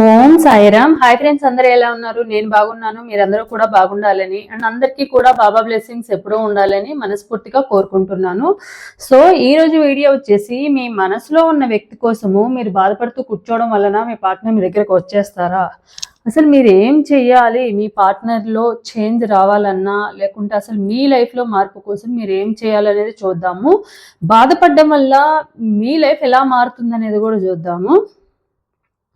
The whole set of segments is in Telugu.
ఓం సాయిరామ్. హాయ్ ఫ్రెండ్స్ అందరూ ఎలా ఉన్నారు? నేను బాగున్నాను మీరందరూ కూడా బాగుండాలని. అండ్ అందరికీ కూడా బాబా బ్లెస్సింగ్స్ ఎప్పుడూ ఉండాలని మనస్ఫూర్తిగా కోరుకుంటున్నాను. సో ఈ రోజు వీడియో వచ్చేసి మీ మనసులో ఉన్న వ్యక్తి కోసము మీరు బాధపడుతూ కూర్చోవడం వలన మీ పార్ట్నర్ మీ దగ్గరకు వచ్చేస్తారా? అసలు మీరు ఏం చెయ్యాలి? మీ పార్ట్నర్లో చేంజ్ రావాలన్నా లేకుంటే అసలు మీ లైఫ్లో మార్పు కోసం మీరు ఏం చేయాలనేది చూద్దాము. బాధపడడం వల్ల మీ లైఫ్ ఎలా మారుతుంది అనేది కూడా చూద్దాము.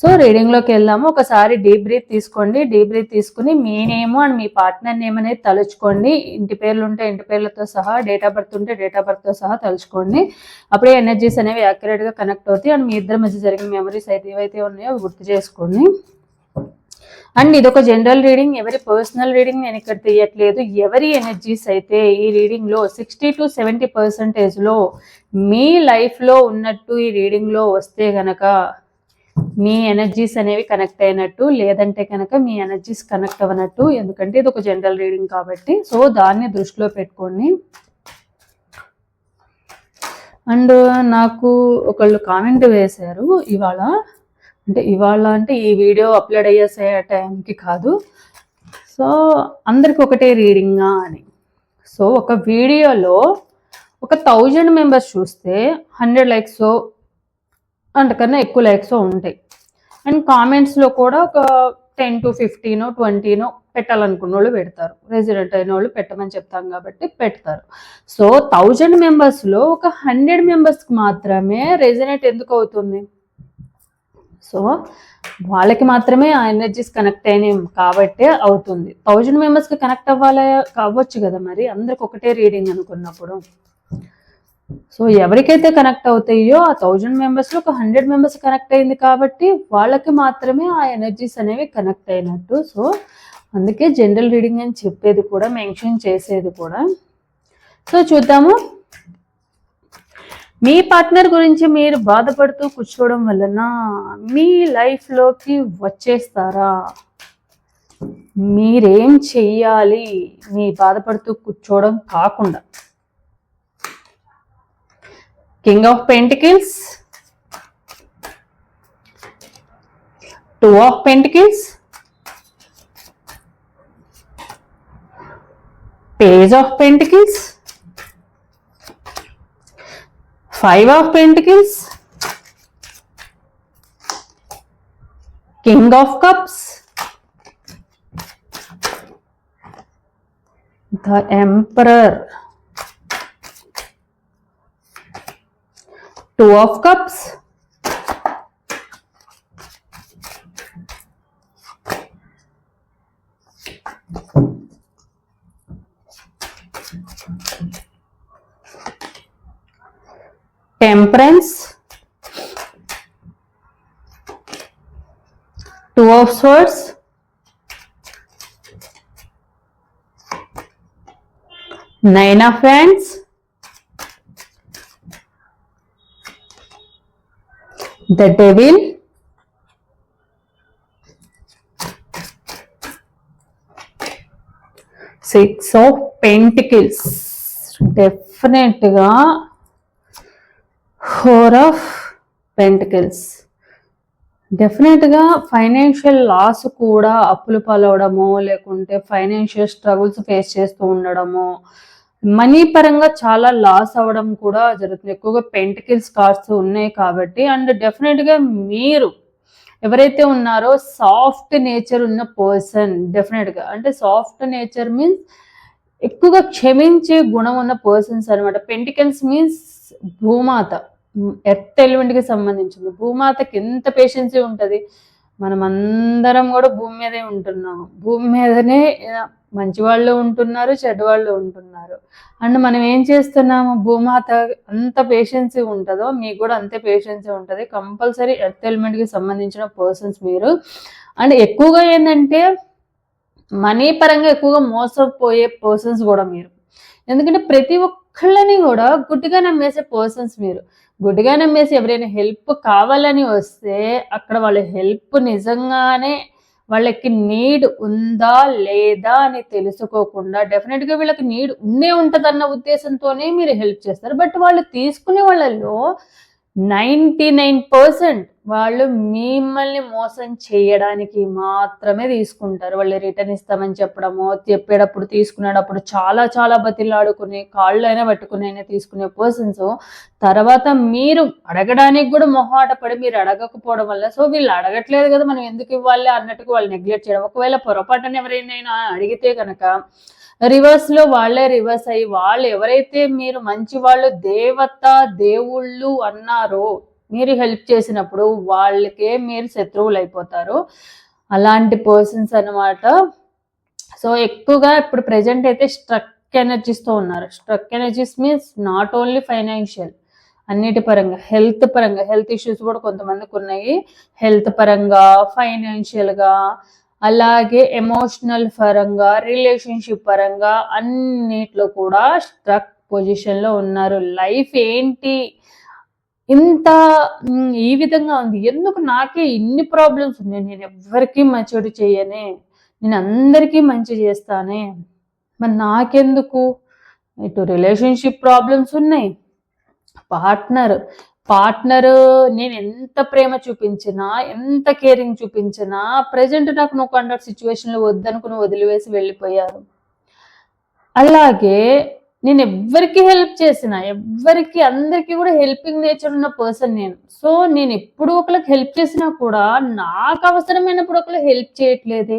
సో రీడింగ్లోకి వెళ్దాము. ఒకసారి డీప్ బ్రీత్ తీసుకోండి. డీప్ బ్రీత్ తీసుకుని మీ నేమ్ అండ్ మీ పార్ట్నర్ నేమ్ అనేది తలుచుకోండి. ఇంటి పేర్లు ఉంటే ఇంటి పేర్లతో సహా డేట్ ఆఫ్ బర్త్ ఉంటే డేట్ ఆఫ్ బర్త్తో సహా తలుచుకోండి. అప్పుడే ఎనర్జీస్ అనేవి యాక్యురేట్గా కనెక్ట్ అవుతాయి. అండ్ మీ ఇద్దరి మధ్య జరిగిన మెమరీస్ అయితే ఏవైతే ఉన్నాయో అవి గుర్తు చేసుకోండి. అండ్ ఇది ఒక జనరల్ రీడింగ్ ఎవరి పర్సనల్ రీడింగ్ నేను ఇక్కడ తీయట్లేదు. ఎవరి ఎనర్జీస్ అయితే ఈ రీడింగ్లో సిక్స్టీ టు సెవెంటీ పర్సెంటేజ్లో మీ లైఫ్లో ఉన్నట్టు ఈ రీడింగ్లో వస్తే గనక మీ ఎనర్జీస్ అనేవి కనెక్ట్ అయినట్టు లేదంటే కనుక మీ ఎనర్జీస్ కనెక్ట్ అవ్వనట్టు. ఎందుకంటే ఇది ఒక జనరల్ రీడింగ్ కాబట్టి. సో దాన్ని దృష్టిలో పెట్టుకోండి. అండ్ నాకు ఒకళ్ళు కామెంట్ వేశారు ఇవాళ. అంటే ఇవాళ అంటే ఈ వీడియో అప్లోడ్ అయ్యే టైంకి కాదు. సో అందరికి ఒకటే రీడింగా అని. సో ఒక వీడియోలో ఒక థౌజండ్ మెంబర్స్ చూస్తే హండ్రెడ్ లైక్స్ అంతకన్నా ఎక్కువ లైక్స్ ఉంటాయి. అండ్ కామెంట్స్లో కూడా ఒక టెన్ టు ఫిఫ్టీనో ట్వంటీనో పెట్టాలనుకున్న వాళ్ళు పెడతారు. రెసిడెంట్ అయిన వాళ్ళు పెట్టమని చెప్తాం కాబట్టి పెడతారు. సో థౌజండ్ మెంబర్స్లో ఒక హండ్రెడ్ మెంబర్స్కి మాత్రమే రెసిడెంట్ ఎందుకు అవుతుంది? సో వాళ్ళకి మాత్రమే ఆ ఎనర్జీస్ కనెక్ట్ అయినాయి కాబట్టే అవుతుంది. థౌజండ్ మెంబర్స్కి కనెక్ట్ అవ్వాలి? కావచ్చు కదా మరి. అందరికి ఒకటే రీడింగ్ అనుకున్నప్పుడు. సో ఎవరికైతే కనెక్ట్ అవుతాయో ఆ థౌజండ్ మెంబర్స్లో ఒక హండ్రెడ్ మెంబర్స్ కనెక్ట్ అయింది కాబట్టి వాళ్ళకి మాత్రమే ఆ ఎనర్జీస్ అనేవి కనెక్ట్ అయినట్టు. సో అందుకే జనరల్ రీడింగ్ అని చెప్పేది కూడా మెన్షన్ చేసేది కూడా. సో చూద్దాము. మీ పార్ట్నర్ గురించి మీరు బాధపడుతూ కూర్చోవడం వలన మీ లైఫ్లోకి వచ్చేస్తారా? మీరేం చెయ్యాలి? మీ బాధపడుతూ కూర్చోవడం కాకుండా. King of pentacles two of pentacles page of pentacles five of pentacles king of cups the emperor two of cups. Temperance. Two of swords. Nine of wands the devil. Six of pentacles డెఫినెట్గా ఫోర్ ఆఫ్ పెంటికిల్స్ డెఫినెట్గా ఫైనాన్షియల్ లాస్ కూడా అప్పులు పాలవడమో లేకుంటే ఫైనాన్షియల్ స్ట్రగుల్స్ ఫేస్ చేస్తూ ఉండడము మనీ పరంగా చాలా లాస్ అవ్వడం కూడా జరుగుతుంది. ఎక్కువగా పెంటికిల్స్ కార్డ్స్ ఉన్నాయి కాబట్టి అండ్ డెఫినెట్గా మీరు ఎవరైతే ఉన్నారో సాఫ్ట్ నేచర్ ఉన్న పర్సన్ డెఫినెట్గా అంటే సాఫ్ట్ నేచర్ మీన్స్ ఎక్కువగా క్షమించే గుణం ఉన్న పర్సన్స్ అనమాట పెంటికల్స్ మీన్స్ భూమాత. ఎర్త్ ఎలిమెంట్కి సంబంధించింది. భూమాతకి ఎంత పేషెన్సీ ఉంటుంది? మనం అందరం కూడా భూమి మీదే ఉంటున్నాం. భూమి మీదనే మంచి వాళ్ళు ఉంటున్నారు చెడ్డవాళ్ళు ఉంటున్నారు. అండ్ మనం ఏం చేస్తున్నాము? భూమాత అంత పేషెన్సీ ఉంటుందో మీకు కూడా అంతే పేషెన్సీ ఉంటుంది. కంపల్సరీ ఎర్త్ ఎలిమెంట్కి సంబంధించిన పర్సన్స్ మీరు. అండ్ ఎక్కువగా ఏంటంటే మనీ పరంగా ఎక్కువగా మోసపోయే పర్సన్స్ కూడా మీరు. ఎందుకంటే ప్రతి ఒక్కళ్ళని కూడా గుడ్డిగా నమ్మేసే పర్సన్స్ మీరు. గుడ్డిగా నమ్మేసి ఎవరైనా హెల్ప్ కావాలని వస్తే అక్కడ వాళ్ళ హెల్ప్ నిజంగానే వాళ్ళకి నీడ్ ఉందా లేదా అని తెలుసుకోకుండా డెఫినెట్గా వీళ్ళకి నీడ్ ఉండే ఉంటుందన్న ఉద్దేశంతోనే మీరు హెల్ప్ చేస్తారు. బట్ వాళ్ళు తీసుకునే వాళ్ళలో నైంటీ నైన్ పర్సెంట్ వాళ్ళు మిమ్మల్ని మోసం చేయడానికి మాత్రమే తీసుకుంటారు. వాళ్ళు రిటర్న్ ఇస్తామని చెప్పడము చెప్పేటప్పుడు తీసుకునేటప్పుడు చాలా చాలా బతిలాడుకుని కాళ్ళు అయినా పట్టుకుని అయినా తీసుకునే పర్సన్స్ తర్వాత మీరు అడగడానికి కూడా మొహాట పడి మీరు అడగకపోవడం వల్ల సో వీళ్ళు అడగట్లేదు కదా మనం ఎందుకు ఇవ్వాలి అన్నట్టుగా వాళ్ళు నెగ్లెక్ట్ చేయడం. ఒకవేళ పొరపాటున ఎవరైనా అడిగితే కనుక రివర్స్లో వాళ్ళే రివర్స్ అయ్యి వాళ్ళు ఎవరైతే మీరు మంచి వాళ్ళు దేవత దేవుళ్ళు అన్నారో మీరు హెల్ప్ చేసినప్పుడు వాళ్ళకే మీరు శత్రువులు అయిపోతారు అలాంటి పర్సన్స్ అన్నమాట. సో ఎక్కువగా ఇప్పుడు ప్రజెంట్ అయితే స్ట్రక్ ఎనర్జీస్తో ఉన్నారు. Struck energies means not only financial అన్నిటి పరంగా హెల్త్ పరంగా హెల్త్ ఇష్యూస్ కూడా కొంతమందికి ఉన్నాయి. హెల్త్ పరంగా ఫైనాన్షియల్గా అలాగే ఎమోషనల్ పరంగా రిలేషన్షిప్ పరంగా అన్నిట్లో కూడా స్ట్రక్ పొజిషన్లో ఉన్నారు. లైఫ్ ఏంటి? ఇంత ఈ విధంగా ఉంది. ఎందుకు నాకే ఇన్ని ప్రాబ్లమ్స్ ఉన్నాయి? నేను ఎవ్వరికీ మంచోడు చేయనే నేను అందరికీ మంచి చేస్తానే. మరి నాకెందుకు? ఇటు రిలేషన్షిప్ ప్రాబ్లమ్స్ ఉన్నాయి. పార్ట్నర్ పార్ట్నర్ నేను ఎంత ప్రేమ చూపించినా ఎంత కేరింగ్ చూపించినా ప్రజెంట్ నాకు నువ్వు కండక్ట్ సిచ్యువేషన్లో వద్దనుకుని వదిలివేసి వెళ్ళిపోయారు. అలాగే నేను ఎవ్వరికి హెల్ప్ చేసిన ఎవ్వరికి అందరికీ కూడా హెల్పింగ్ నేచర్ ఉన్న పర్సన్ నేను. సో నేను ఎప్పుడు ఒకరికి హెల్ప్ చేసినా కూడా నాకు అవసరమైనప్పుడు ఒకరు హెల్ప్ చేయట్లేదే.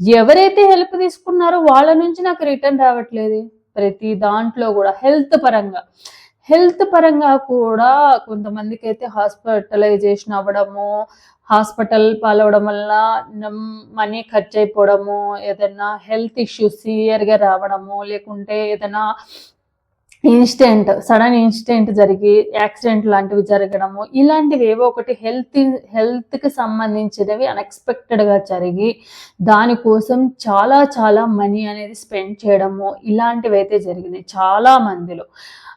ఎవరైతే హెల్ప్ తీసుకున్నారో వాళ్ళ నుంచి నాకు రిటర్న్ రావట్లేదు. ప్రతి దాంట్లో కూడా హెల్త్ పరంగా. హెల్త్ పరంగా కూడా కొంతమందికి అయితే హాస్పిటలైజేషన్ అవ్వడము హాస్పిటల్ పాలవడం వల్ల మనీ ఖర్చు అయిపోవడము ఏదైనా హెల్త్ ఇష్యూస్ సివియర్గా రావడము లేకుంటే ఏదైనా ఇన్స్టెంట్ సడన్ ఇన్స్టెంట్ జరిగి యాక్సిడెంట్ లాంటివి జరగడము ఇలాంటివి ఏవో ఒకటి హెల్త్ హెల్త్కి సంబంధించినవి అన్ఎక్స్పెక్టెడ్గా జరిగి దానికోసం చాలా చాలా మనీ అనేది స్పెండ్ చేయడము ఇలాంటివి అయితే జరిగినాయి చాలా మందిలో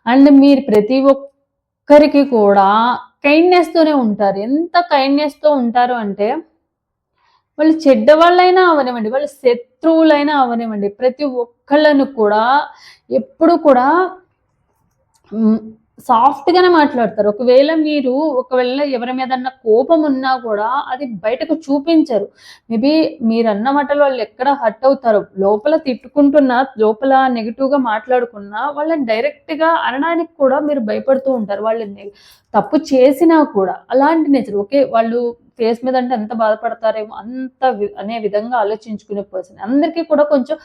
అండ్ మీరు ప్రతి ఒక్కరికి కూడా కైండ్నెస్తోనే ఉంటారు. ఎంత కైండ్నెస్తో ఉంటారు అంటే వాళ్ళు చెడ్డ వాళ్ళైనా అవనివ్వండి వాళ్ళు శత్రువులైనా అవనివ్వండి ప్రతి ఒక్కళ్ళను కూడా ఎప్పుడు కూడా సాఫ్ట్గానే మాట్లాడతారు. ఒకవేళ మీరు ఒకవేళ ఎవరి మీద కోపం ఉన్నా కూడా అది బయటకు చూపించరు. మేబీ మీరు అన్న మాటలు వాళ్ళు ఎక్కడ హర్ట్ అవుతారో? లోపల తిట్టుకుంటున్నా లోపల నెగిటివ్గా మాట్లాడుకున్నా వాళ్ళని డైరెక్ట్గా అనడానికి కూడా మీరు భయపడుతూ ఉంటారు. వాళ్ళు తప్పు చేసినా కూడా అలాంటి నేచర్. ఓకే వాళ్ళు ఫేస్ మీద అంటే ఎంత బాధపడతారేమో అంత వి- అనే విధంగా ఆలోచించుకునే పర్సన్. అందరికీ కూడా కొంచెం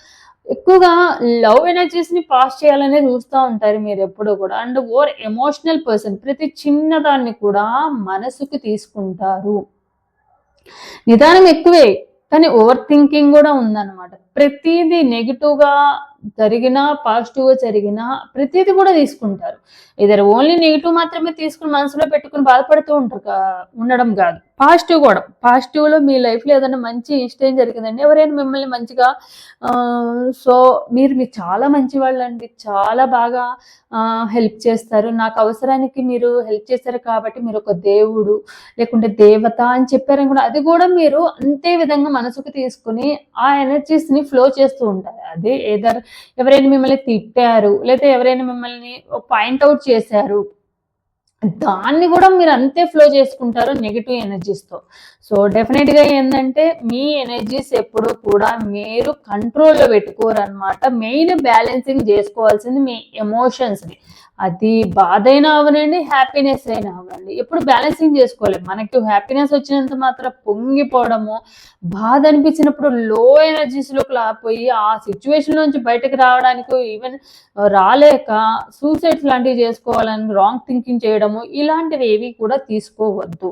ఎక్కువగా లవ్ ఎనర్జీస్ని పాస్ చేయాలనే చూస్తూ ఉంటారు మీరు ఎప్పుడూ కూడా. అండ్ ఓవర్ ఎమోషనల్ పర్సన్ ప్రతి చిన్నదాన్ని కూడా మనసుకు తీసుకుంటారు. నిదానం ఎక్కువే కానీ ఓవర్ థింకింగ్ కూడా ఉందన్నమాట. ప్రతిదీ నెగిటివ్గా జరిగినా పాజిటివ్గా జరిగినా ప్రతిదీ కూడా తీసుకుంటారు. ఇద్దరు ఓన్లీ నెగిటివ్ మాత్రమే తీసుకుని మనసులో పెట్టుకుని బాధపడుతూ ఉంటారు ఉండడం కాదు. పాజిటివ్ కూడా. పాజిటివ్లో మీ లైఫ్లో ఏదైనా మంచి ఇష్టం జరిగిందండి ఎవరైనా మిమ్మల్ని మంచిగా సో మీరు మీరు చాలా మంచి వాళ్ళండి. చాలా బాగా హెల్ప్ చేస్తారు. నాకు అవసరానికి మీరు హెల్ప్ చేశారు కాబట్టి మీరు ఒక దేవుడు లేకుంటే దేవత అని చెప్పారని కూడా అది కూడా మీరు అంతే విధంగా మనసుకు తీసుకుని ఆ ఎనర్జీస్ని ఫ్లో చేస్తూ ఉంటారు. అదే ఏదర్ ఎవరైనా మిమ్మల్ని తిట్టారు లేదా ఎవరైనా మిమ్మల్ని పాయింట్ అవుట్ చేశారు దాన్ని కూడా మీరు అంతే ఫ్లో చేసుకుంటారు నెగిటివ్ ఎనర్జీస్తో సో డెఫినెట్గా ఏంటంటే మీ ఎనర్జీస్ ఎప్పుడు కూడా మీరు కంట్రోల్లో పెట్టుకోరు అనమాట మెయిన్ బ్యాలెన్సింగ్ చేసుకోవాల్సింది మీ ఎమోషన్స్ని. అది బాధ అయినా అవనండి హ్యాపీనెస్ అయినా అవ్వండి ఎప్పుడు బ్యాలెన్సింగ్ చేసుకోవాలి మనకి హ్యాపీనెస్ వచ్చినంత మాత్రం పొంగిపోవడము బాధ అనిపించినప్పుడు లో ఎనర్జీస్లోకి లాపోయి ఆ సిచ్యువేషన్ నుంచి బయటకు రావడానికి ఈవెన్ రాలేక సూసైడ్స్ లాంటివి చేసుకోవాలని రాంగ్ థింకింగ్ చేయడము ఇలాంటివి ఏవి కూడా తీసుకోవద్దు.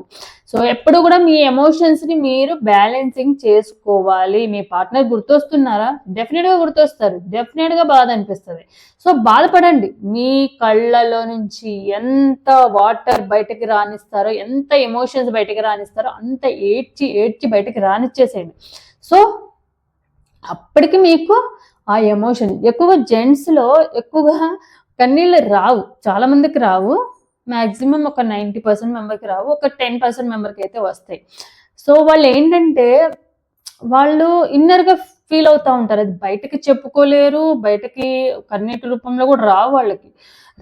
సో ఎప్పుడు కూడా మీ ఎమోషన్స్ని మీరు బ్యాలెన్సింగ్ చేసుకోవాలి. మీ పార్ట్నర్ గుర్తొస్తున్నారా? డెఫినెట్గా గుర్తొస్తారు. డెఫినెట్గా బాధ అనిపిస్తుంది. సో బాధపడండి. మీ కళ్ళలో నుంచి ఎంత వాటర్ బయటకి రానిస్తారో ఎంత ఎమోషన్స్ బయటకి రానిస్తారో అంత ఏడ్చి ఏడ్చి బయటకి రానిచ్చేసేయండి. సో అప్పటికి మీకు ఆ ఎమోషన్ ఎక్కువగా జెంట్స్లో ఎక్కువగా కన్నీళ్ళు రావు. చాలామందికి రావు. మ్యాక్సిమం ఒక నైంటీ పర్సెంట్ మెంబర్కి రావు ఒక టెన్ పర్సెంట్ మెంబర్కి అయితే వస్తాయి. సో వాళ్ళు ఏంటంటే వాళ్ళు ఇన్నర్గా ఫీల్ అవుతూ ఉంటారు. అది బయటకి చెప్పుకోలేరు బయటకి కన్నీటి రూపంలో కూడా రావు వాళ్ళకి.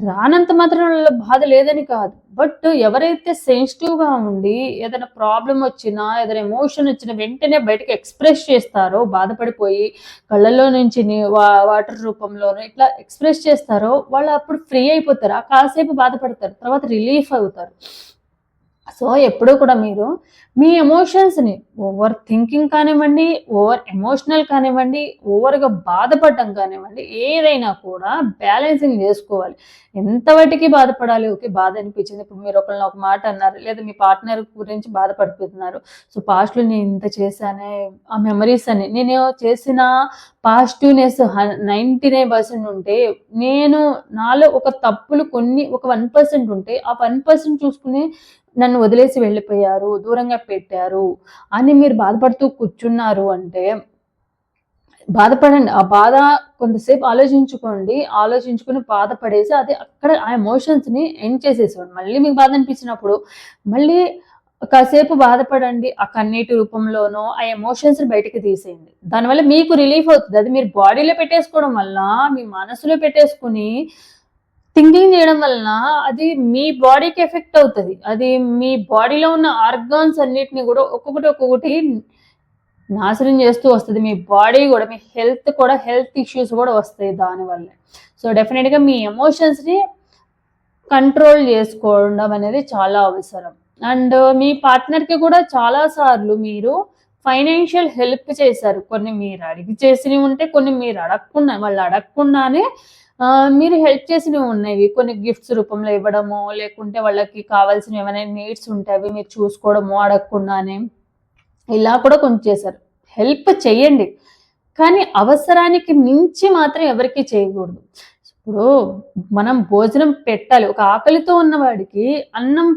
రానంత మాత్రం వాళ్ళ బాధ లేదని కాదు. బట్ ఎవరైతే సెన్సిటివ్గా ఉండి ఏదైనా ప్రాబ్లం వచ్చినా ఏదైనా ఎమోషన్ వచ్చినా వెంటనే బయటకి ఎక్స్ప్రెస్ చేస్తారో బాధపడిపోయి కళ్ళల్లో నుంచి వా- వాటర్ రూపంలోనో ఇట్లా ఎక్స్ప్రెస్ చేస్తారో వాళ్ళు అప్పుడు ఫ్రీ అయిపోతారు. ఆ కాసేపు బాధపడతారు. తర్వాత రిలీఫ్ అవుతారు. సో ఎప్పుడూ కూడా మీరు మీ ఎమోషన్స్ని ఓవర్ థింకింగ్ కానివ్వండి ఓవర్ ఎమోషనల్ కానివ్వండి ఓవర్గా బాధపడడం కానివ్వండి ఏదైనా కూడా బ్యాలెన్సింగ్ చేసుకోవాలి. ఎంతవరకు బాధపడాలి? ఓకే బాధ అనిపించింది. ఇప్పుడు మీరు ఒకళ్ళని ఒక మాట అన్నారు లేదా మీ పార్ట్నర్ గురించి బాధపడిపోతున్నారు సో పాస్ట్లో నేను ఇంత చేశానే ఆ మెమరీస్ అని నేను చేసిన పాజిటివ్నెస్ నైంటీ నైన్ పర్సెంట్ ఉంటే నేను నాలో ఒక తప్పులు కొన్ని ఒక వన్ పర్సెంట్ ఉంటే ఆ వన్ పర్సెంట్ చూసుకుని నన్ను వదిలేసి వెళ్ళిపోయారు దూరంగా పెట్టారు అని మీరు బాధపడుతూ కూర్చున్నారు అంటే బాధపడండి. ఆ బాధ కొంతసేపు ఆలోచించుకోండి. ఆలోచించుకుని బాధపడేసి అది అక్కడ ఆ ఎమోషన్స్ని ఎండ్ చేసేసుకోండి మళ్ళీ మీకు బాధ అనిపించినప్పుడు మళ్ళీ కాసేపు బాధపడండి. ఆ కన్నీటి రూపంలోనో ఆ ఎమోషన్స్ బయటకు తీసేయండి. దానివల్ల మీకు రిలీఫ్ అవుతుంది. అది మీరు బాడీలో పెట్టేసుకోవడం వల్ల మీ మనసులో పెట్టేసుకుని థింకింగ్ చేయడం వలన అది మీ బాడీకి ఎఫెక్ట్ అవుతుంది. అది మీ బాడీలో ఉన్న ఆర్గాన్స్ అన్నిటిని కూడా ఒక్కొక్కటి ఒక్కొక్కటి నాశనం చేస్తూ వస్తుంది. మీ బాడీ కూడా మీ హెల్త్ కూడా హెల్త్ ఇష్యూస్ కూడా వస్తాయి దానివల్ల సో డెఫినెట్గా మీ ఎమోషన్స్ని కంట్రోల్ చేసుకోవడం అనేది చాలా అవసరం. అండ్ మీ పార్ట్నర్కి కూడా చాలా సార్లు మీరు ఫైనాన్షియల్ హెల్ప్ చేశారు. కొన్ని మీరు అడిగి చేసినవి ఉంటే కొన్ని మీరు అడగకుండా వాళ్ళు అడగకుండానే మీరు హెల్ప్ చేసినవి ఉన్నాయి కొన్ని గిఫ్ట్స్ రూపంలో ఇవ్వడము లేకుంటే వాళ్ళకి కావాల్సిన ఏమైనా నీడ్స్ ఉంటాయి అవి మీరు చూసుకోవడము అడగకుండానే ఇలా కూడా కొంచెం చేశారు. హెల్ప్ చేయండి. కానీ అవసరానికి మించి మాత్రం ఎవరికి చేయకూడదు. ఇప్పుడు మనం భోజనం పెట్టాలి. ఒక ఆకలితో ఉన్నవాడికి అన్నం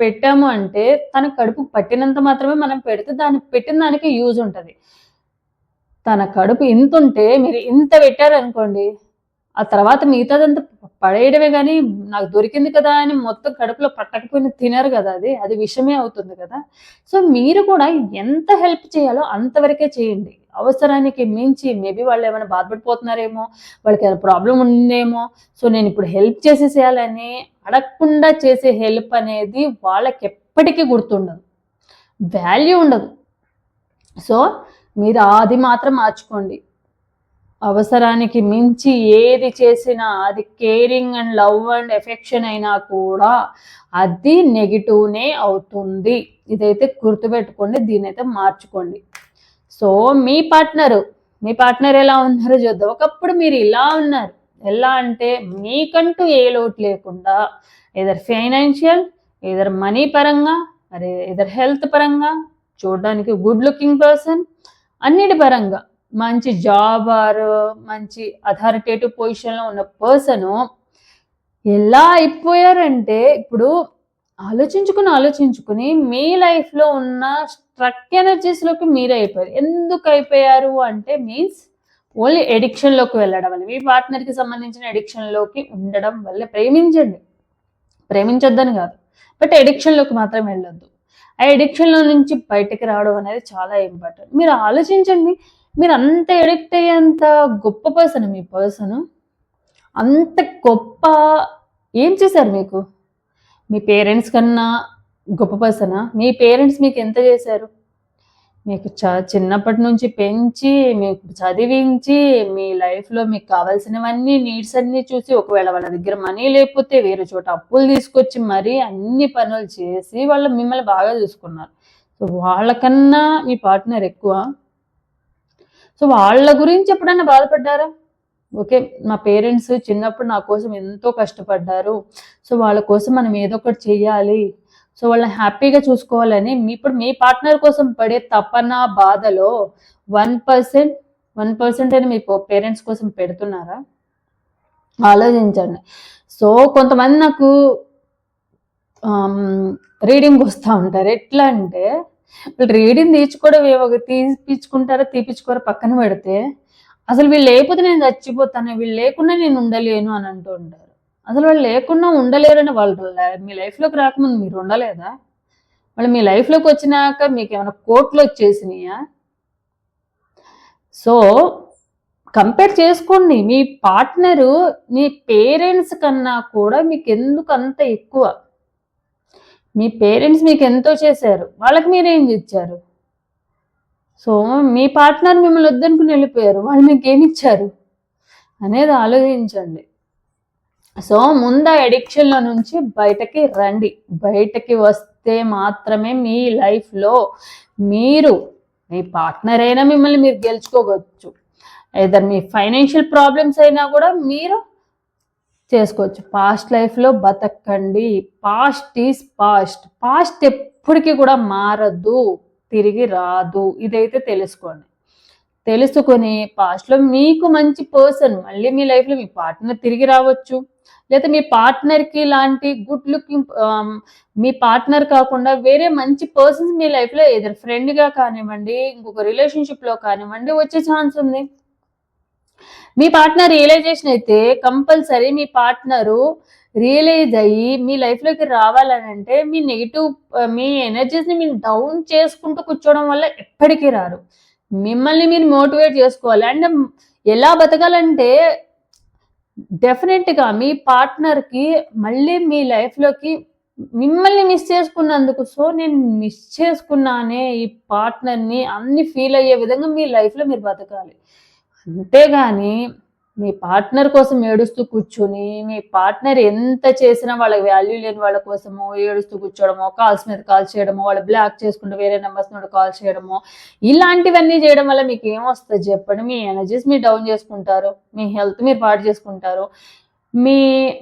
పెట్టాము అంటే తన కడుపు పట్టినంత మాత్రమే మనం పెడితే దాన్ని పెట్టిన దానికి యూజ్ ఉంటుంది. తన కడుపు ఇంత ఉంటే మీరు ఇంత పెట్టారనుకోండి ఆ తర్వాత మిగతాదంతా పడేయడమే కానీ నాకు దొరికింది కదా అని మొత్తం కడుపులో పట్టకపోయినా తినరు కదా అది అది విషమే అవుతుంది కదా. సో మీరు కూడా ఎంత హెల్ప్ చేయాలో అంతవరకే చేయండి. అవసరానికి మించి మేబీ వాళ్ళు ఏమైనా బాధపడిపోతున్నారేమో వాళ్ళకి ఏమైనా ప్రాబ్లం ఉందేమో సో నేను ఇప్పుడు హెల్ప్ చేసేసేయాలని అడగకుండా చేసే హెల్ప్ అనేది వాళ్ళకి ఎప్పటికీ గుర్తుండదు. వాల్యూ ఉండదు. సో మీరు అది మాత్రం మార్చుకోండి. అవసరానికి మించి ఏది చేసినా అది caring and love and affection అయినా కూడా అది నెగిటివ్నే అవుతుంది. ఇదైతే గుర్తుపెట్టుకోండి దీని అయితే మార్చుకోండి. సో మీ పార్ట్నరు మీ పార్ట్నర్ ఎలా ఉన్నారో చూద్దాం. ఒకప్పుడు మీరు ఇలా ఉన్నారు. ఎలా అంటే మీకంటూ ఏ లోటు లేకుండా ఏదర్ ఫైనాన్షియల్ ఏదర్ మనీ పరంగా అరే ఏదర్ హెల్త్ పరంగా చూడడానికి గుడ్ లుకింగ్ పర్సన్ అన్నిటి పరంగా మంచి జాబ్ ఆర్ మంచి అథారిటేటివ్ పొజిషన్లో ఉన్న పర్సను ఎలా అయిపోయారంటే ఇప్పుడు ఆలోచించుకుని ఆలోచించుకుని మీ లైఫ్లో ఉన్న స్ట్రక్ ఎనర్జీస్లోకి మీరు అయిపోయారు. ఎందుకు అయిపోయారు అంటే మీన్స్ ఓన్లీ ఎడిక్షన్లోకి వెళ్ళడం వల్ల మీ పార్ట్నర్కి సంబంధించిన ఎడిక్షన్లోకి ఉండడం వల్ల ప్రేమించండి. ప్రేమించొద్దని కాదు. బట్ ఎడిక్షన్లోకి మాత్రం వెళ్ళొద్దు. ఆ ఎడిక్షన్లో నుంచి బయటకు రావడం అనేది చాలా ఇంపార్టెంట్ మీరు ఆలోచించండి మీరు అంత ఎడిక్ట్ అయ్యేంత గొప్ప పర్సన్ మీ పర్సన్ అంత గొప్ప ఏం చేశారు మీకు? మీ పేరెంట్స్ కన్నా గొప్ప పర్సనా? మీ పేరెంట్స్ మీకు ఎంత చేశారు? మీకు చ చిన్నప్పటి నుంచి పెంచి మీకు చదివించి మీ లైఫ్లో మీకు కావాల్సినవన్నీ నీడ్స్ అన్నీ చూసి ఒకవేళ వాళ్ళ దగ్గర మనీ లేకపోతే వేరే చోట అప్పులు తీసుకొచ్చి మరీ అన్ని పనులు చేసి వాళ్ళు మిమ్మల్ని బాగా చూసుకున్నారు. సో వాళ్ళకన్నా మీ పార్ట్నర్ ఎక్కువ సో వాళ్ళ గురించి ఎప్పుడైనా బాధపడ్డారా? ఓకే మా పేరెంట్స్ చిన్నప్పుడు నా కోసం ఎంతో కష్టపడ్డారు. సో వాళ్ళ కోసం మనం ఏదో ఒకటి చేయాలి సో వాళ్ళని హ్యాపీగా చూసుకోవాలని మీ ఇప్పుడు మీ పార్ట్నర్ కోసం పడే తపన బాధలో వన్ పర్సెంట్ వన్ పర్సెంట్ అని మీ పేరెంట్స్ కోసం పెడుతున్నారా? ఆలోచించండి. సో కొంతమంది నాకు రీడింగ్ వస్తూ ఉంటారు. ఎట్లా అంటే వీళ్ళు రీడింగ్ తీర్చుకోవడం ఏవో తీపిచ్చుకుంటారో తీపిచ్చుకోరో పక్కన పెడితే అసలు వీళ్ళు లేకపోతే నేను చచ్చిపోతాను వీళ్ళు లేకుండా నేను ఉండలేను అని అంటూ ఉంటారు. అసలు వాళ్ళు లేకుండా ఉండలేరని వాళ్ళు మీ లైఫ్లోకి రాకముందు మీరు ఉండలేదా? వాళ్ళు మీ లైఫ్లోకి వచ్చినాక మీకు ఏమైనా కోట్లు వచ్చేసినాయా? సో కంపేర్ చేసుకోండి మీ పార్ట్నరు మీ పేరెంట్స్ కన్నా కూడా మీకు ఎందుకు అంత ఎక్కువ? మీ పేరెంట్స్ మీకు ఎంతో చేశారు. వాళ్ళకి మీరేం ఇచ్చారు సో మీ పార్ట్నర్ మిమ్మల్ని వద్దనుకుని వెళ్ళిపోయారు. వాళ్ళు మీకు ఏమి ఇచ్చారు? అనేది ఆలోచించండి. సో ముందు ఆ అడిక్షన్ల నుంచి బయటకి రండి. బయటకి వస్తే మాత్రమే మీ లైఫ్లో మీరు మీ పార్ట్నర్ అయినా మిమ్మల్ని మీరు గెలుచుకోవచ్చు. ఏదర్ మీ ఫైనాన్షియల్ ప్రాబ్లమ్స్ అయినా కూడా మీరు చేసుకోవచ్చు. పాస్ట్ లైఫ్లో బతకండి. పాస్ట్ ఈజ్ పాస్ట్ పాస్ట్ ఎప్పటికీ కూడా మారదు తిరిగి రాదు. ఇదైతే తెలుసుకోండి. తెలుసుకొని పాస్ట్లో మీకు మంచి పర్సన్ మళ్ళీ మీ లైఫ్లో మీ పార్ట్నర్ తిరిగి రావచ్చు. లేదా మీ పార్ట్నర్కి లాంటి గుడ్ లుకింగ్ um, మీ పార్ట్నర్ కాకుండా వేరే మంచి పర్సన్స్ మీ లైఫ్లో ఏదైనా ఫ్రెండ్గా కానివ్వండి ఇంకొక రిలేషన్షిప్లో కానివ్వండి వచ్చే ఛాన్స్ ఉంది. మీ పార్ట్నర్ రియలైజేషన్ అయితే కంపల్సరీ మీ పార్ట్నరు రియలైజ్ అయ్యి మీ లైఫ్లోకి రావాలని అంటే మీ నెగిటివ్ మీ ఎనర్జీస్ని మీరు డౌన్ చేసుకుంటూ కూర్చోవడం వల్ల ఎప్పటికీ రారు. మిమ్మల్ని మీరు మోటివేట్ చేసుకోవాలి. అండ్ ఎలా బతకాలంటే డెఫినెట్గా మీ పార్ట్నర్కి మళ్ళీ మీ లైఫ్లోకి మిమ్మల్ని మిస్ చేసుకున్నందుకు సో నేను మిస్ చేసుకున్నానే ఈ పార్ట్నర్ని అన్ని ఫీల్ అయ్యే విధంగా మీ లైఫ్లో మీరు బతకాలి. అంతేగాని మీ పార్ట్నర్ కోసం ఏడుస్తూ కూర్చొని మీ పార్ట్నర్ ఎంత చేసినా వాళ్ళకి వాల్యూ లేని వాళ్ళ కోసము ఏడుస్తూ కూర్చోవడమో కాల్స్ మీద కాల్ చేయడమో వాళ్ళు బ్లాక్ చేసుకుంటూ వేరే నెంబర్స్ నుండి కాల్ చేయడమో ఇలాంటివన్నీ చేయడం వల్ల మీకు ఏమొస్తుంది చెప్పండి? మీ ఎనర్జీస్ మీరు డౌన్ చేసుకుంటారు మీ హెల్త్ మీరు పాడు చేసుకుంటారు మీ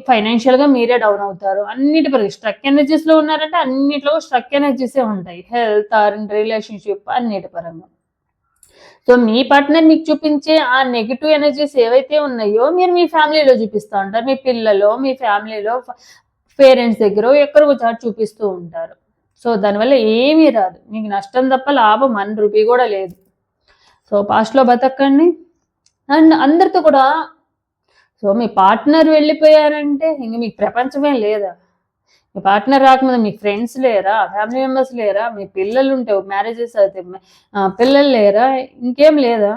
ఫైనాన్షియల్గా మీరే డౌన్ అవుతారు. అన్నిటి పరంగా స్ట్రక్ ఎనర్జీస్లో ఉన్నారంటే అన్నిట్లో స్ట్రక్ ఎనర్జీసే ఉంటాయి. హెల్త్ ఆర్ రిలేషన్షిప్ అన్నిటి పరంగా. సో మీ పార్ట్నర్ మీకు చూపించే ఆ నెగిటివ్ ఎనర్జీస్ ఏవైతే ఉన్నాయో మీరు మీ ఫ్యామిలీలో చూపిస్తూ ఉంటారు. మీ పిల్లలో మీ ఫ్యామిలీలో పేరెంట్స్ దగ్గర ఎక్కడ చాటు చూపిస్తూ ఉంటారు. సో దానివల్ల ఏమీ రాదు. మీకు నష్టం తప్ప లాభం వన్ రూపీ కూడా లేదు. సో పాస్ట్లో బతకండి. అండ్ అందరితో కూడా సో మీ పార్ట్నర్ వెళ్ళిపోయారంటే ఇంక మీకు ప్రపంచమే లేదా? మీ పార్ట్నర్ రాకముందు మీ ఫ్రెండ్స్ లేరా ఫ్యామిలీ మెంబర్స్ లేరా మీ పిల్లలు ఉంటే మ్యారేజెస్ అయితే పిల్లలు లేరా ఇంకేం లేదా?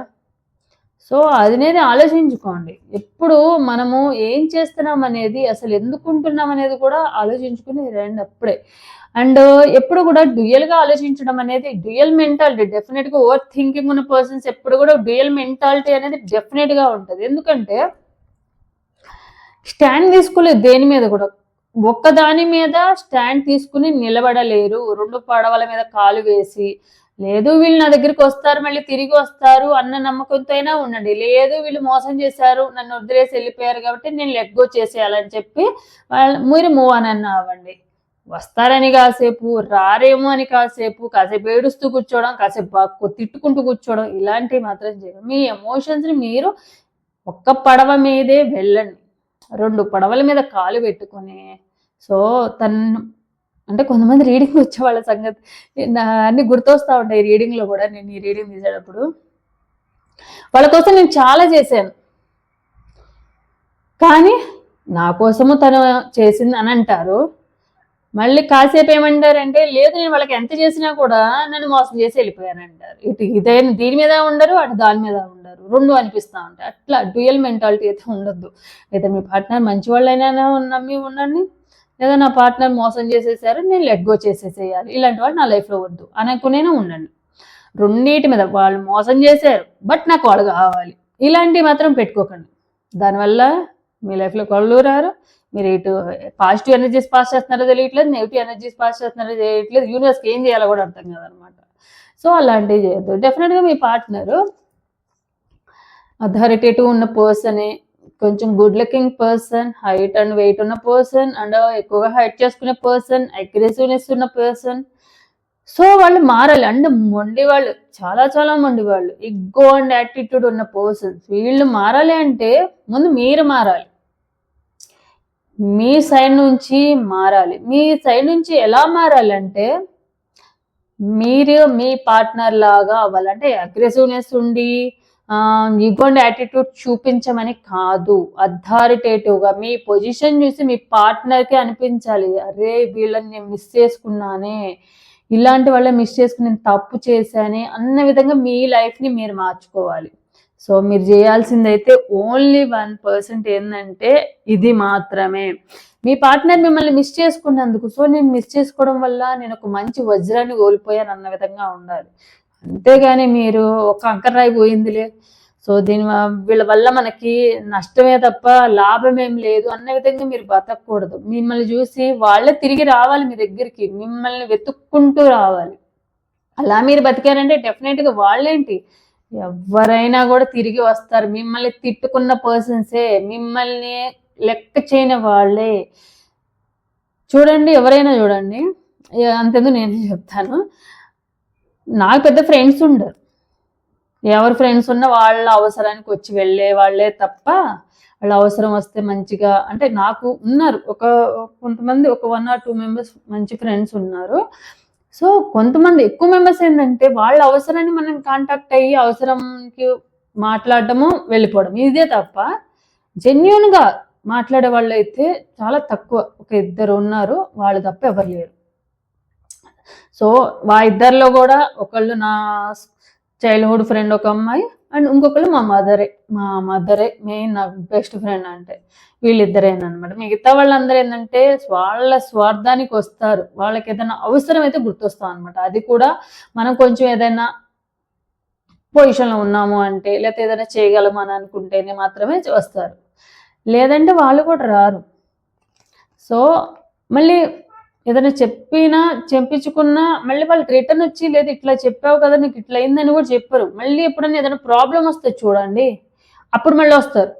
సో అదినేది ఆలోచించుకోండి. ఎప్పుడు మనము ఏం చేస్తున్నాం అనేది అసలు ఎందుకుంటున్నాం అనేది కూడా ఆలోచించుకుని రండి అప్పుడే. అండ్ ఎప్పుడు కూడా డ్యూయల్గా ఆలోచించడం అనేది డ్యూయల్ మెంటాలిటీ డెఫినెట్గా ఓవర్ థింకింగ్ ఉన్న పర్సన్స్ ఎప్పుడు కూడా డ్యూయల్ మెంటాలిటీ అనేది డెఫినెట్గా ఉంటుంది. ఎందుకంటే స్టాండ్ తీసుకోలేదు దేని మీద కూడా. ఒక్కదాని మీద స్టాండ్ తీసుకుని నిలబడలేరు. రెండు పడవల మీద కాలు వేసి లేదు వీళ్ళు నా దగ్గరికి వస్తారు మళ్ళీ తిరిగి వస్తారు అన్న నమ్మకంతో అయినా ఉండండి. లేదు వీళ్ళు మోసం చేశారు నన్ను వదిలేసి వెళ్ళిపోయారు కాబట్టి నేను లెట్ గో చేసేయాలని చెప్పి వాళ్ళ మీరు మూవ్ అని అన్న అవ్వండి. వస్తారని కాసేపు రారేమో అని కాసేపు కాసేపు ఏడుస్తూ కూర్చోవడం కాసేపు తిట్టుకుంటూ కూర్చోవడం ఇలాంటివి మాత్రం చేయడం. మీ ఎమోషన్స్ని మీరు ఒక్క పడవ మీదే వెళ్ళండి. రెండు పడవల మీద కాలు పెట్టుకొని సో తను అంటే కొంతమంది రీడింగ్ వచ్చే వాళ్ళ సంగతి నా అన్ని గుర్తొస్తూ ఉంటాయి రీడింగ్లో కూడా నేను ఈ రీడింగ్ తీసేటప్పుడు. వాళ్ళ కోసం నేను చాలా చేశాను. కానీ నా కోసము తను చేసింది అని అంటారు. మళ్ళీ కాసేపు ఏమంటారంటే లేదు నేను వాళ్ళకి ఎంత చేసినా కూడా నన్ను మోసం చేసి వెళ్ళిపోయాను అంటారు. ఇటు ఇదైనా దీని మీద ఉండరు అటు దాని మీద ఉండరు. రెండు అనిపిస్తూ ఉంటాయి. అట్లా డ్యూయల్ మెంటాలిటీ అయితే ఉండొద్దు. అయితే మీ పార్ట్నర్ మంచి వాళ్ళైనా నమ్మి ఉండండి. లేదా నా పార్ట్నర్ మోసం చేసేసారు నేను లెట్ గో చేసేసేయాలి. ఇలాంటి వాళ్ళు నా లైఫ్లో వద్దు. అనుకునేనే ఉండండి. రెండింటి మీద వాళ్ళు మోసం చేశారు బట్ నాకు వాళ్ళు కావాలి. ఇలాంటివి మాత్రం పెట్టుకోకండి. దానివల్ల మీ లైఫ్లో కళ్ళు రారు మీరు ఇటు పాజిటివ్ ఎనర్జీస్ పాస్ చేస్తున్నారో తెలియట్లేదు నెగిటివ్ ఎనర్జీస్ పాస్ చేస్తున్నారో తెలియట్లేదు. యూనివర్స్కి ఏం చేయాలో కూడా అర్థం కాదనమాట. సో అలాంటివి చేయొద్దు. డెఫినెట్గా మీ పార్ట్నరు అథారిటేటివ్ ఉన్న పర్సనే కొంచెం good looking person height and weight ఉన్న పర్సన్ అండ్ uh, ఎక్కువగా హైట్ చేసుకునే పర్సన్ అగ్రెసివ్నెస్ ఉన్న పర్సన్ సో వాళ్ళు మారాలి. అండ్ మొండి వాళ్ళు చాలా చాలా మొండి వాళ్ళు. ఇగ్గో అండ్ యాటిట్యూడ్ ఉన్న పర్సన్స్ వీళ్ళు మారాలి అంటే ముందు మీరు మారాలి. మీ సైడ్ నుంచి మారాలి. మీ సైడ్ నుంచి ఎలా మారాలి అంటే మీరు మీ పార్ట్నర్ లాగా అవ్వాలంటే అగ్రెసివ్నెస్ ఉండి ఇగోండి యాటిట్యూడ్ చూపించమని కాదు. అథారిటేటివ్గా మీ పొజిషన్ చూసి మీ పార్ట్నర్కి అనిపించాలి. అరే వీళ్ళని నేను మిస్ చేసుకున్నానే. ఇలాంటి వాళ్ళ మిస్ చేసుకుని నేను తప్పు చేశానే అన్న విధంగా మీ లైఫ్ని మీరు మార్చుకోవాలి. సో మీరు చేయాల్సిందైతే ఓన్లీ వన్ పర్సెంట్ ఏంటంటే ఇది మాత్రమే. మీ పార్ట్నర్ మిమ్మల్ని మిస్ చేసుకున్నందుకు సో నేను మిస్ చేసుకోవడం వల్ల నేను ఒక మంచి వజ్రాన్ని కోల్పోయాను అన్న విధంగా ఉండాలి. అంతేగాని మీరు ఒక అంకర్రాయి పోయిందిలే. సో దీని వీళ్ళ వల్ల మనకి నష్టమే తప్ప లాభం ఏం లేదు అన్న విధంగా మీరు బతకూడదు మిమ్మల్ని చూసి వాళ్ళే తిరిగి రావాలి మీ దగ్గరికి. మిమ్మల్ని వెతుక్కుంటూ రావాలి. అలా మీరు బతికారంటే డెఫినెట్గా వాళ్ళేంటి? ఎవరైనా కూడా తిరిగి వస్తారు. మిమ్మల్ని తిట్టుకున్న పర్సన్సే మిమ్మల్ని లెక్క చేయని వాళ్ళే. చూడండి ఎవరైనా చూడండి. అంతేందుకు నేను చెప్తాను. నాకు పెద్ద ఫ్రెండ్స్ ఉండరు. ఎవరు ఫ్రెండ్స్ ఉన్నా వాళ్ళ అవసరానికి వచ్చి వెళ్ళే వాళ్ళే తప్ప వాళ్ళ అవసరం వస్తే మంచిగా అంటే నాకు ఉన్నారు. ఒక కొంతమంది ఒక వన్ ఆర్ టూ మెంబర్స్ మంచి ఫ్రెండ్స్ ఉన్నారు. సో కొంతమంది ఎక్కువ మెంబర్స్ ఏంటంటే వాళ్ళ అవసరాన్ని మనం కాంటాక్ట్ అయ్యి అవసరంకి మాట్లాడటము వెళ్ళిపోవడం. ఇదే తప్ప జెన్యున్గా మాట్లాడే వాళ్ళు అయితే చాలా తక్కువ. ఒక ఇద్దరు ఉన్నారు వాళ్ళు తప్ప ఎవరు లేరు. సో వా ఇద్దరిలో కూడా ఒకళ్ళు నా చైల్డ్హుడ్ ఫ్రెండ్ ఒక అమ్మాయి అండ్ ఇంకొకళ్ళు మా మదరే మా మదరే మెయిన్ నా బెస్ట్ ఫ్రెండ్ అంటే వీళ్ళిద్దరేనమాట మిగతా వాళ్ళందరూ ఏంటంటే వాళ్ళ స్వార్థానికి వస్తారు. వాళ్ళకి ఏదైనా అవసరం అయితే గుర్తొస్తాం అనమాట అది కూడా మనం కొంచెం ఏదైనా పొజిషన్లో ఉన్నాము అంటే లేకపోతే ఏదైనా చేయగలము అని అనుకుంటేనే మాత్రమే వస్తారు. లేదంటే వాళ్ళు కూడా రారు. సో మళ్ళీ ఏదైనా చెప్పినా చెప్పించుకున్నా మళ్ళీ వాళ్ళకి రిటర్న్ వచ్చి లేదు ఇట్లా చెప్పావు కదా నీకు ఇట్లా అయిందని కూడా చెప్పరు. మళ్ళీ ఎప్పుడైనా ఏదైనా ప్రాబ్లం వస్తే చూడండి అప్పుడు మళ్ళీ వస్తారు.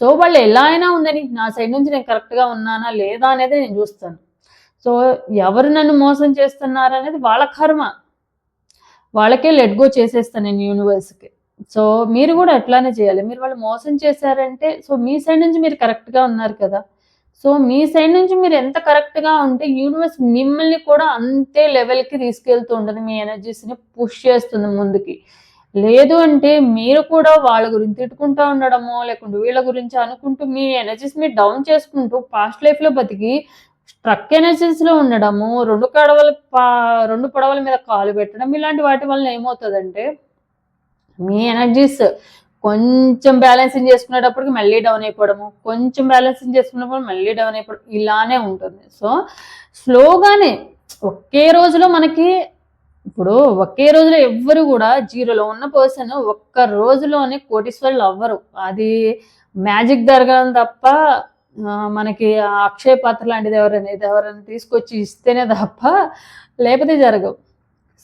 సో వాళ్ళు ఎలా అయినా ఉందని నా సైడ్ నుంచి నేను కరెక్ట్గా ఉన్నానా లేదా అనేది నేను చూస్తాను. సో ఎవరు నన్ను మోసం చేస్తున్నారు అనేది వాళ్ళ కర్మ. వాళ్ళకే లెట్ గో చేసేస్తాను నేను యూనివర్స్కి సో మీరు కూడా అట్లానే చేయాలి. మీరు వాళ్ళు మోసం చేశారంటే సో మీ సైడ్ నుంచి మీరు కరెక్ట్గా ఉన్నారు కదా. సో మీ సైడ్ నుంచి మీరు ఎంత కరెక్ట్గా ఉంటే యూనివర్స్ మిమ్మల్ని కూడా అంతే లెవెల్కి తీసుకెళ్తూ ఉంటుంది. మీ ఎనర్జీస్ని పుష్ చేస్తుంది ముందుకి. లేదు అంటే మీరు కూడా వాళ్ళ గురించి తిట్టుకుంటూ ఉండడమో లేకుంటే వీళ్ళ గురించి అనుకుంటూ మీ ఎనర్జీస్ మీరు డౌన్ చేసుకుంటూ పాస్ట్ లైఫ్లో బతికి స్ట్రక్ ఎనర్జీస్లో ఉండడము రెండు కడవల పా రెండు పడవల మీద కాలు పెట్టడం ఇలాంటి వాటి వల్ల ఏమవుతుందంటే మీ ఎనర్జీస్ కొంచెం బ్యాలెన్సింగ్ చేసుకునేటప్పటికి మళ్ళీ డౌన్ అయిపోవడము కొంచెం బ్యాలెన్సింగ్ చేసుకున్నప్పుడు మళ్ళీ డౌన్ అయిపోవడం ఇలానే ఉంటుంది. సో స్లోగానే ఒకే రోజులో మనకి ఇప్పుడు ఒకే రోజులో ఎవ్వరు కూడా జీరోలో ఉన్న పర్సన్ ఒక్క రోజులోనే కోటీశ్వరులు అవ్వరు. అది మ్యాజిక్ జరగడం తప్ప మనకి అక్షయ పాత్ర లాంటిది ఎవరైనా ఎవరైనా తీసుకొచ్చి ఇస్తేనే తప్ప లేకపోతే జరగవు.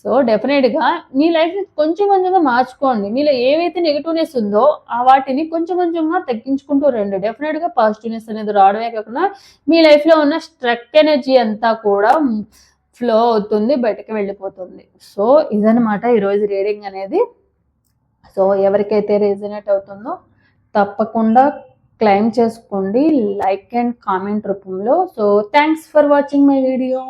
సో డెఫినెట్గా మీ లైఫ్ని కొంచెం కొంచెంగా మార్చుకోండి. మీలో ఏవైతే నెగిటివ్నెస్ ఉందో ఆ వాటిని కొంచెం కొంచెంగా తగ్గించుకుంటూ రండి. డెఫినెట్గా పాజిటివ్నెస్ అనేది రావడమే కాకుండా మీ లైఫ్లో ఉన్న స్ట్రక్ ఎనర్జీ అంతా కూడా ఫ్లో అవుతుంది బయటకు వెళ్ళిపోతుంది. సో ఇదనమాట ఈరోజు రీడింగ్ అనేది. సో ఎవరికైతే రీజనేట్ అవుతుందో తప్పకుండా క్లైమ్ చేసుకోండి. లైక్ అండ్ కామెంట్ రూపంలో. So thanks for watching my video